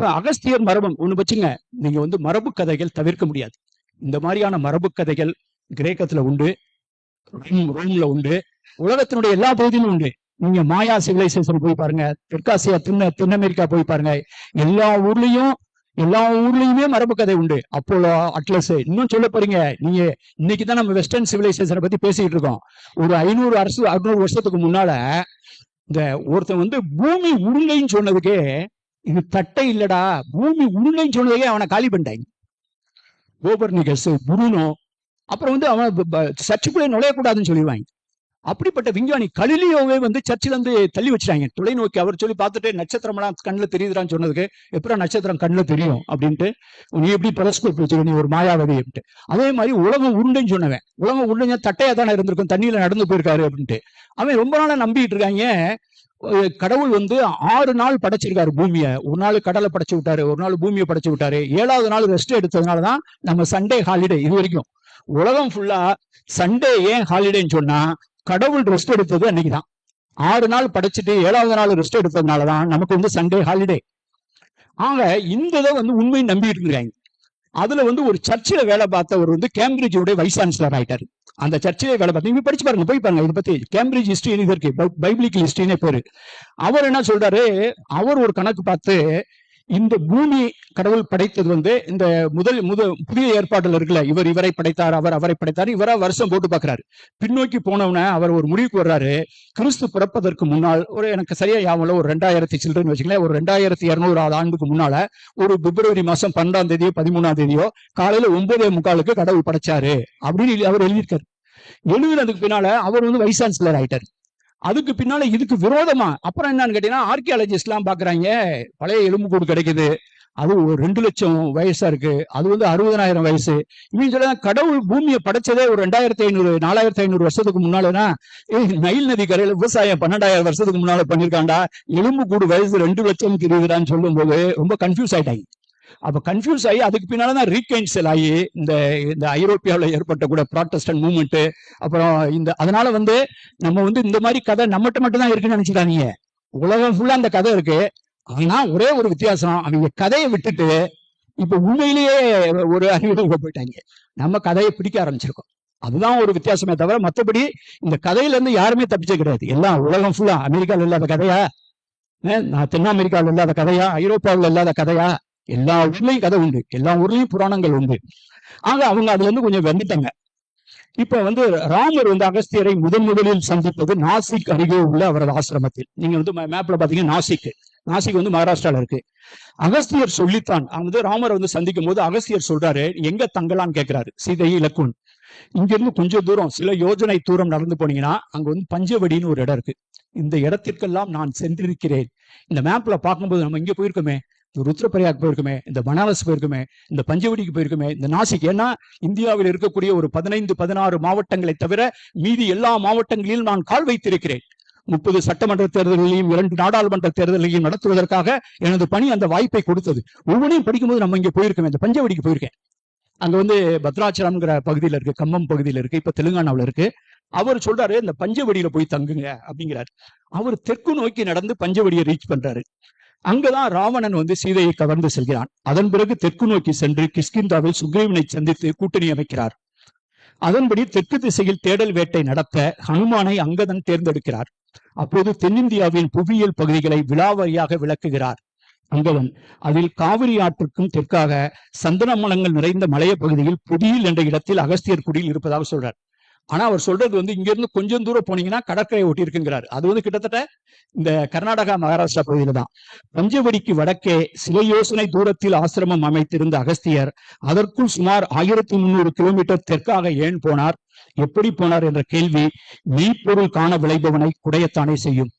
இப்ப அகஸ்தியர் மரபம் ஒண்ணு வச்சுங்க. நீங்க வந்து மரபு கதைகள் தவிர்க்க முடியாது. இந்த மாதிரியான மரபு கதைகள் கிரேக்கத்துல உண்டு. ரோம்ல உண்டு. உலகத்தினுடைய எல்லா பகுதியிலும் உண்டு. நீங்க மாயா சிவிலைசேஷன் போய் பாருங்க. தெற்காசியா தென்ன தென் அமெரிக்கா போய் பாருங்க. எல்லா ஊர்லயும் எல்லா ஊர்லயுமே மரபு கதை உண்டு. Apollo Atlas. இன்னும் சொல்ல போறீங்க. நீங்க இன்னைக்கு தான் நம்ம வெஸ்டர்ன் சிவிலைசேஷனை பத்தி பேசிட்டு இருக்கோம். ஒரு ஐநூறு அரசு அறுநூறு வருஷத்துக்கு முன்னால இந்த ஒருத்தன் வந்து பூமி உருளைன்னு சொன்னதுக்கே இது தட்டை இல்லடா. பூமி உருளைன்னு சொன்னதே அவனை காலி பண்ணிட்டாங்க. கோபர்னிகஸ் புருனோ அப்புறம் வந்து அவன் சர்ச்சுக்குள்ளே நுழையக்கூடாதுன்னு சொல்லிடுவாங்க. அப்படிப்பட்ட விஞ்ஞானி கலிலியோவே வந்து சர்ச்சில் இருந்து தள்ளி வச்சிட்டாங்க. தொலைநோக்கி அவர் சொல்லி பார்த்துட்டு நட்சத்திரம்லாம் கண்ணில் தெரியுதுறான்னு சொன்னதுக்கு எப்படா நட்சத்திரம் கண்ணில் தெரியும் அப்படின்ட்டு நீ எப்படி பெலஸ்கோப் வச்சுக்க நீ ஒரு மாயாவதி அப்படின்ட்டு. அதே மாதிரி உலகம் உருண்டுன்னு சொன்னவன். உலகம் உருண்டைஞ்சா தட்டையா தானே இருந்திருக்கும். தண்ணியில நடந்து போயிருக்காரு அப்படின்ட்டு. அவன் ரொம்ப நாளா நம்பிட்டு இருக்காங்க. கடவுள் வந்து ஆறு நாள் படைச்சிருக்காரு பூமியை. ஒரு நாள் கடலை படைச்சு விட்டாரு ஒரு நாள் பூமியை படைச்சு விட்டாரு. ஏழாவது நாள் ரெஸ்ட் எடுத்ததுனால தான் நம்ம சண்டே ஹாலிடே இது வரைக்கும். உலகம் ஃபுல்லா சண்டே ஏன் ஹாலிடேன்னு சொன்னா கடவுள் ரெஸ்ட் எடுத்தது அன்னைக்கு தான். ஆறு நாள் படைச்சிட்டு ஏழாவது நாள் ரெஸ்ட் எடுத்ததுனால தான் நமக்கு வந்து சண்டே ஹாலிடே ஆக இந்த இதை வந்து உண்மையை நம்பிட்டு இருக்காங்க அதுல வந்து ஒரு சர்ச்சில் வேலை பார்த்தவர் வந்து கேம்பிரிட்ஜோட வைஸ் சான்சலர் ஆயிட்டாரு. அந்த சர்ச்சிலே வேலை பார்த்து நீங்க படிச்சு பாருங்க போய் பாருங்க இதை பத்தி. கேம்பிரிட்ஜ் ஹிஸ்டரி இருக்கு பைபிளிக்கல் ஹிஸ்டரினே பேரு. அவர் என்ன சொல்றாரு அவர் ஒரு கணக்கு பார்த்து இந்த பூமி கடவுள் படைத்தது வந்து இந்த முதல் முத புதிய ஏற்பாடுல இருக்குல்ல இவர் இவரை படைத்தார் அவர் அவரை படைத்தார் இவரா வருஷம் போட்டு பாக்குறாரு பின்னோக்கி போனவன அவர் ஒரு முடிவுக்கு வர்றாரு கிறிஸ்து பிறப்பதற்கு முன்னால் ஒரு எனக்கு சரியா ஞாபகம் ஒரு ரெண்டாயிரத்தி சில்ட்ரன் வச்சுக்கலாம் ஒரு ரெண்டாயிரத்தி இருநூறாவது ஆண்டுக்கு முன்னால ஒரு பிப்ரவரி மாசம் பன்னெண்டாம் தேதியோ பதிமூணாம் தேதியோ காலையில ஒன்பதே முக்காலுக்கு கடவுள் படைச்சாரு அப்படின்னு அவர் எழுதியிருக்காரு. எழுதுனதுக்கு பின்னால அவர் வந்து வைஸ் சான்சலர் ஆயிட்டார். அதுக்கு பின்னால இதுக்கு விரோதமா அப்புறம் என்னன்னு கேட்டீங்கன்னா ஆர்கியாலஜிஸ்ட் எல்லாம் பாக்குறாங்க பழைய எலும்புக்கூடு கிடைக்குது அது ஒரு ரெண்டு லட்சம் வயசா இருக்கு அது வந்து அறுபதனாயிரம் வயசு இவங்க சொல்ல கடவுள் பூமியை படைச்சதே ஒரு ரெண்டாயிரத்தி ஐநூறு நாலாயிரத்தி ஐநூறு வருஷத்துக்கு முன்னாலனா நைல் நதி கரையில விவசாயம் பன்னெண்டாயிரம் வருஷத்துக்கு முன்னால பண்ணிருக்காண்டா எலும்புக்கூடு வயசு ரெண்டு லட்சம் இருக்குதான்னு சொல்லும் போது ரொம்ப கன்ஃபியூஸ் ஆயிட்டாங்க. அப்ப கன்ஃபியூஸ் ஆகி அதுக்கு பின்னாலதான் ரீகென்சல் ஆகி இந்த இந்த ஐரோப்பியாவில் ஏற்பட்ட கூட ப்ராட்டஸ்டன் மூமெண்ட் அப்புறம் இந்த அதனால வந்து நம்ம வந்து இந்த மாதிரி கதை நம்மகிட்ட மட்டும் தான் இருக்குன்னு நினைச்சுட்டாங்க உலகம் ஃபுல்லா அந்த கதை இருக்கு. ஆனா ஒரே ஒரு வித்தியாசம் அவங்க கதையை விட்டுட்டு இப்ப உண்மையிலேயே ஒரு அறிவுரைக்கு போயிட்டாங்க. நம்ம கதையை பிடிக்க ஆரம்பிச்சிருக்கோம். அதுதான் ஒரு வித்தியாசமே தவிர மத்தபடி இந்த கதையில இருந்து யாருமே தப்பிச்சே கிடையாது. எல்லாம் உலகம் ஃபுல்லா அமெரிக்கால இல்லாத கதையா? நான் தென் அமெரிக்காவில் இல்லாத கதையா? ஐரோப்பாவில் இல்லாத கதையா? எல்லா ஊர்லயும் கதை உண்டு. எல்லா ஊர்லயும் புராணங்கள் உண்டு. ஆக அவங்க அதுல இருந்து கொஞ்சம் வந்துட்டாங்க. இப்ப வந்து ராமர் வந்து அகஸ்தியரை முதன் முதலில் சந்திப்பது நாசிக் அருகே உள்ள அவரது ஆசிரமத்தில். நீங்க வந்து மேப்ல பாத்தீங்கன்னா நாசிக். நாசிக் வந்து மகாராஷ்டிரால இருக்கு. அகஸ்தியர் சொல்லித்தான் அவங்க வந்து ராமரை வந்து சந்திக்கும் போது அகஸ்தியர் சொல்றாரு எங்க தங்கலான்னு கேட்கிறாரு சீதை இலக்குன். இங்க இருந்து கொஞ்சம் தூரம் சில யோஜனை தூரம் நடந்து போனீங்கன்னா அங்க வந்து பஞ்சவடின்னு ஒரு இடம் இருக்கு. இந்த இடத்திற்கெல்லாம் நான் சென்றிருக்கிறேன். இந்த மேப்ல பார்க்கும்போது நம்ம இங்க போயிருக்கோமே இந்த ருத்ரப்பிரயாக் போயிருக்குமே இந்த பனாரஸ் போயிருக்குமே இந்த பஞ்சவடிக்கு போயிருக்குமே இந்த நாசிக். ஏன்னா இந்தியாவில் இருக்கக்கூடிய ஒரு பதினைந்து பதினாறு மாவட்டங்களை தவிர மீதி எல்லா மாவட்டங்களிலும் நான் கால் வைத்திருக்கிறேன். முப்பது சட்டமன்ற தேர்தல்களையும் இரண்டு நாடாளுமன்ற தேர்தல்களையும் நடத்துவதற்காக எனது பணி அந்த வாய்ப்பை கொடுத்தது. ஒவ்வொன்றையும் படிக்கும்போது நம்ம இங்க போயிருக்கோம் இந்த பஞ்சவடிக்கு போயிருக்கேன். அங்க வந்து பத்ராச்சலம்ங்கிற பகுதியில இருக்கு கம்மம் பகுதியில இருக்கு இப்ப தெலுங்கானாவுல இருக்கு. அவர் சொல்றாரு இந்த பஞ்சவடியில போய் தங்குங்க அப்படிங்கிறாரு. அவர் தெற்கு நோக்கி நடந்து பஞ்சவடியை ரீச் பண்றாரு. அங்கதான் ராவணன் வந்து சீதையை கவர்ந்து செல்கிறான். அதன் பிறகு தெற்கு நோக்கி சென்று கிஷ்கிந்தாவில் சுக்ரீவனை சந்தித்து கூட்டணி அமைக்கிறார். அதன்படி தெற்கு திசையில் தேடல் வேட்டை நடத்த ஹனுமானை அங்கதன் தேர்ந்தெடுக்கிறார். அப்போது தென்னிந்தியாவின் புவியியல் பகுதிகளை விழாவாரியாக விளக்குகிறார். அங்கதன் அதில் காவிரி ஆற்றுக்கும் தெற்காக சந்தன மலங்கள் நிறைந்த மலைய பகுதியில் புதியில் என்ற இடத்தில் அகஸ்தியர் குடியில் இருப்பதாக சொல்றார். ஆனா அவர் சொல்றது வந்து இங்க இருந்து கொஞ்சம் தூரம் போனீங்கன்னா கடற்கரை ஒட்டி இருக்குங்கிறார் அது வந்து கிட்டத்தட்ட இந்த கர்நாடகா மகாராஷ்டிரா பகுதியில தான் பஞ்சவடிக்கு வடக்கே சில யோசனை தூரத்தில் ஆசிரமம் அமைத்திருந்த அகஸ்தியர் அதற்குள் சுமார் ஆயிரத்தி முன்னூறு கிலோமீட்டர் தெற்காக ஏன் போனார்? எப்படி போனார்? என்ற கேள்வி மெய்ப்பொருள் காண விளைபவனை குடையத்தானே செய்யும்.